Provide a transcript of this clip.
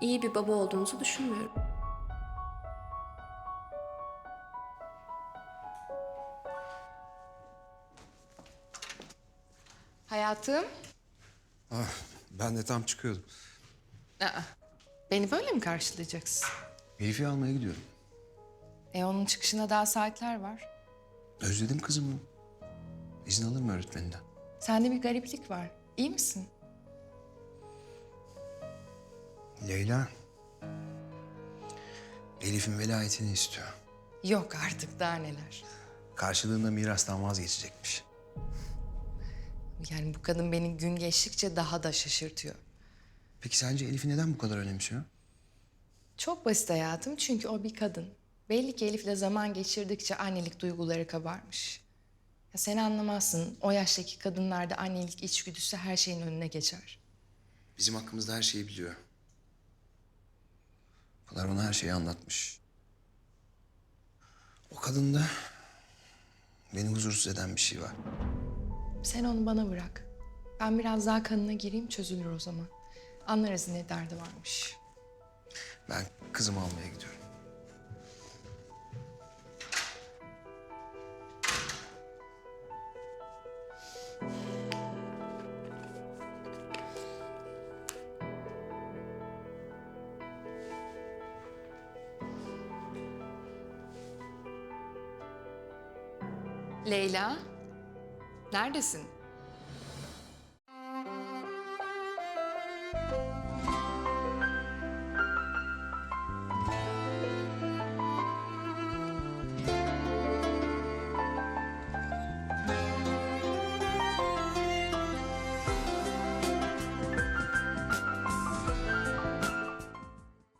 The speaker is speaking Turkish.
iyi bir baba olduğunuzu düşünmüyorum. Hayatım. Ah, ben de tam çıkıyordum. Aa, beni böyle mi karşılayacaksın? Elif'i almaya gidiyorum. E onun çıkışına daha saatler var. Özledim kızımı. İzin alır mı öğretmeninden? Sende bir gariplik var. İyi misin? Leyla. Elif'in velayetini istiyor. Yok artık daha neler. Karşılığında mirastan vazgeçecekmiş. Yani bu kadın beni gün geçtikçe daha da şaşırtıyor. Peki sence Elif'i neden bu kadar önemsiyor? Çok basit hayatım çünkü o bir kadın. Belli ki Elif'le zaman geçirdikçe annelik duyguları kabarmış. Ya sen anlamazsın. O yaştaki kadınlarda annelik içgüdüsü her şeyin önüne geçer. Bizim hakkımızda her şeyi biliyor. Pınar ona her şeyi anlatmış. O kadında beni huzursuz eden bir şey var. Sen onu bana bırak. Ben biraz daha kanına gireyim çözülür o zaman. Anlarız ne derdi varmış. Ben kızımı almaya gidiyorum. Leyla, neredesin?